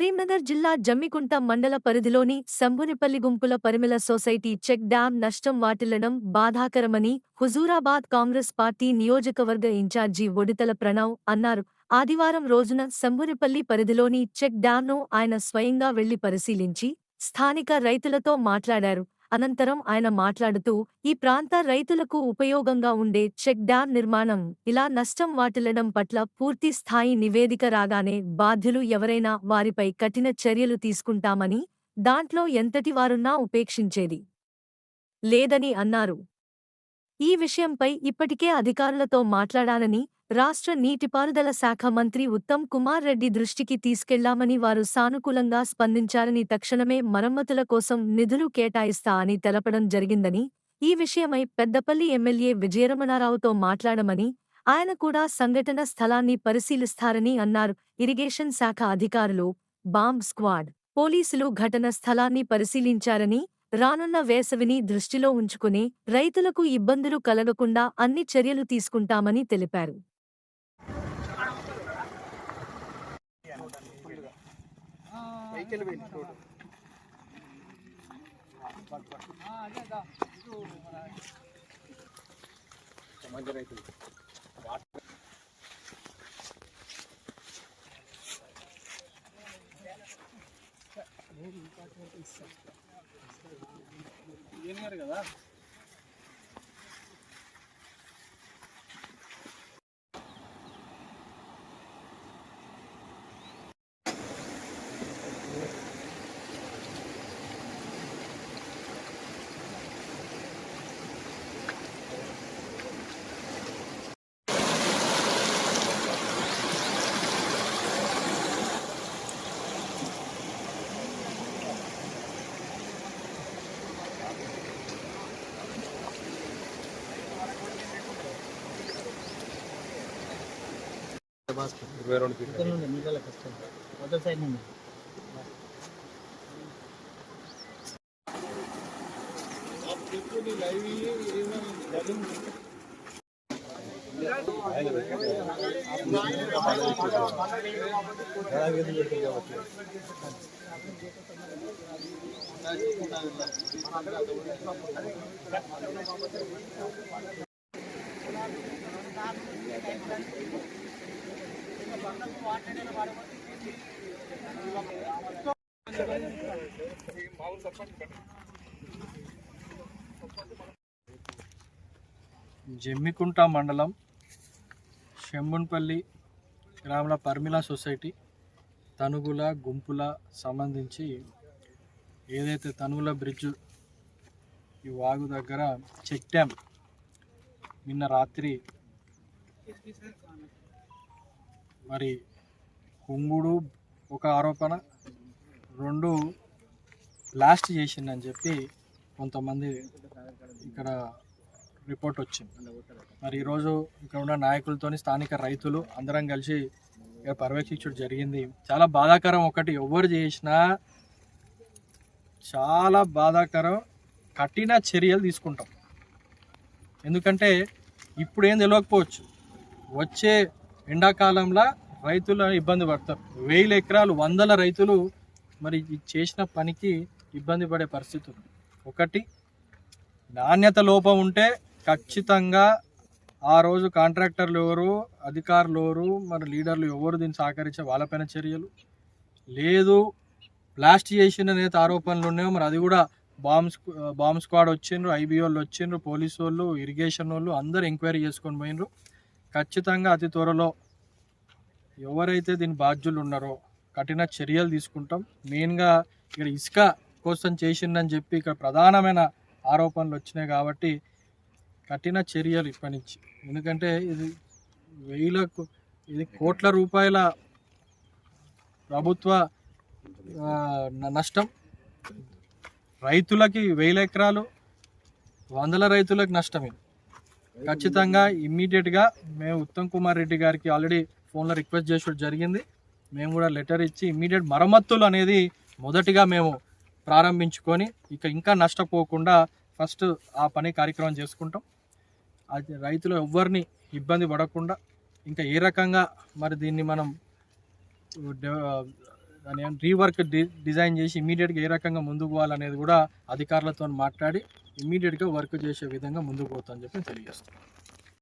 కరీంనగర్ జిల్లా జమ్మికుంట మండల పరిధిలోని Shambhunipalli Gumpula Parimala society check dam నష్టం వాటిల్లడం బాధాకరమని హుజూరాబాద్ కాంగ్రెస్ పార్టీ నియోజకవర్గ ఇన్ఛార్జి ఒడితల ప్రణవ్ అన్నారు. ఆదివారం రోజున శంభునిపల్లి పరిధిలోని చెక్ డ్యాంను ఆయన స్వయంగా వెళ్ళి పరిశీలించి స్థానిక రైతులతో మాట్లాడారు. అనంతరం ఆయన మాట్లాడుతూ ఈ ప్రాంత రైతులకు ఉపయోగంగా ఉండే చెక్ డ్యాం నిర్మాణం ఇలా నష్టం వాటిల్లడం పట్ల పూర్తి స్థాయి నివేదిక రాగానే బాధ్యులు ఎవరైనా వారిపై కఠిన చర్యలు తీసుకుంటామని దాంట్లో ఎంతటి వారున్నా ఉపేక్షించేది. లేదని అన్నారు. ఈ విషయంపై ఇప్పటికే అధికారులతో మాట్లాడాలని రాష్ట్ర నీటిపారుదల శాఖ మంత్రి ఉత్తమ్ కుమార్ రెడ్డి దృష్టికి తీసుకెళ్ళామని వారు సానుకూలంగా స్పందించారని తక్షణమే మరమ్మతుల కోసం నిధులు కేటాయిస్తా అని తెలపడం జరిగిందని ఈ విషయమై పెద్దపల్లి ఎమ్మెల్యే విజయరమణారావుతో మాట్లాడమని ఆయన కూడా సంఘటన స్థలాన్ని పరిశీలిస్తారని అన్నారు. ఇరిగేషన్ శాఖ అధికారులు బాంబ్ స్క్వాడ్ పోలీసులు ఘటన స్థలాన్ని పరిశీలించారని రానున్న వేసవిని దృష్టిలో ఉంచుకుని రైతులకు ఇబ్బందులు కలగకుండా అన్ని చర్యలు తీసుకుంటామని తెలిపారు. కదా? ఇరవై రెండు ఫీట్లు ఇక్కడ నుండి నీళ్ళ కష్టం మొదటి సైడ్ నుండి జమ్మికుంట మండలం షెంబున్పల్లి గ్రామాల పర్మిల సొసైటీ తనుగుల గుంపుల సంబంధించి ఏదైతే తనుగుల బ్రిడ్జ్ ఈ వాగు దగ్గర చెక్ డ్యామ్ నిన్న రాత్రి మరి కుంగుడు ఒక ఆరోపణ రెండు బ్లాస్ట్ చేసిందని చెప్పి కొంతమంది ఇక్కడ రిపోర్ట్ వచ్చింది. మరి ఈరోజు ఇక్కడ ఉన్న నాయకులతోని స్థానిక రైతులు అందరం కలిసి ఇక్కడ పర్యవేక్షించడం జరిగింది. చాలా బాధాకరం ఒకటి ఎవరు చేసినా చాలా బాధాకరం కఠిన చర్యలు తీసుకుంటాం. ఎందుకంటే ఇప్పుడు ఏం తెలియకపోవచ్చు వచ్చే ఎండాకాలంలో రైతులు ఇబ్బంది పడతారు. వేల ఎకరాలు వందల రైతులు మరి చేసిన పనికి ఇబ్బంది పడే పరిస్థితి ఒకటి నాణ్యత లోపం ఉంటే ఖచ్చితంగా ఆ రోజు కాంట్రాక్టర్లు ఎవరు అధికారులు ఎవరు మరి లీడర్లు ఎవరు దీన్ని సహకరించే వాళ్ళపైన చర్యలు. లేదు బ్లాస్ట్ చేసిన నేత ఆరోపణలు ఉన్నాయో మరి అది కూడా బాంబ్ బాంబ్ స్క్వాడ్ వచ్చిండ్రు ఐబీఓళ్ళు వచ్చిండ్రు పోలీసు వాళ్ళు ఇరిగేషన్ వాళ్ళు అందరు ఎంక్వైరీ చేసుకొని పోయినరు ఖచ్చితంగా అతి త్వరలో ఎవరైతే దీని బాధ్యులు ఉన్నారో కఠిన చర్యలు తీసుకుంటాం. మెయిన్గా ఇక్కడ ఇసుక కోసం చేసిందని చెప్పి ఇక్కడ ప్రధానమైన ఆరోపణలు వచ్చినాయి కాబట్టి కఠిన చర్యలు ఇప్పటి నుంచి. ఎందుకంటే ఇది వేలకు ఇది కోట్ల రూపాయల ప్రభుత్వ నష్టం. రైతులకి వేల ఎకరాలు వందల రైతులకు నష్టం ఇది ఖచ్చితంగా ఇమ్మీడియట్గా మేము ఉత్తమ్ కుమార్ రెడ్డి గారికి ఆల్రెడీ ఫోన్లో రిక్వెస్ట్ చేసడం జరిగింది. మేము కూడా లెటర్ ఇచ్చి ఇమ్మీడియట్ మరమ్మతులు అనేది మొదటిగా మేము ప్రారంభించుకొని ఇక ఇంకా నష్టపోకుండా ఫస్ట్ ఆ పని కార్యక్రమం చేసుకుంటాం. అది రైతులు ఎవ్వరిని ఇబ్బంది పడకుండా ఇంకా ఏ రకంగా మరి దీన్ని మనం రీవర్క్ డి డిజైన్ చేసి ఇమీడియట్గా ఏ రకంగా ముందుకు పోవాలనేది కూడా అధికారులతో మాట్లాడి ఇమీడియట్గా వర్క్ చేసే విధంగా ముందుకు పోతామని చెప్పి తెలియజేస్తాం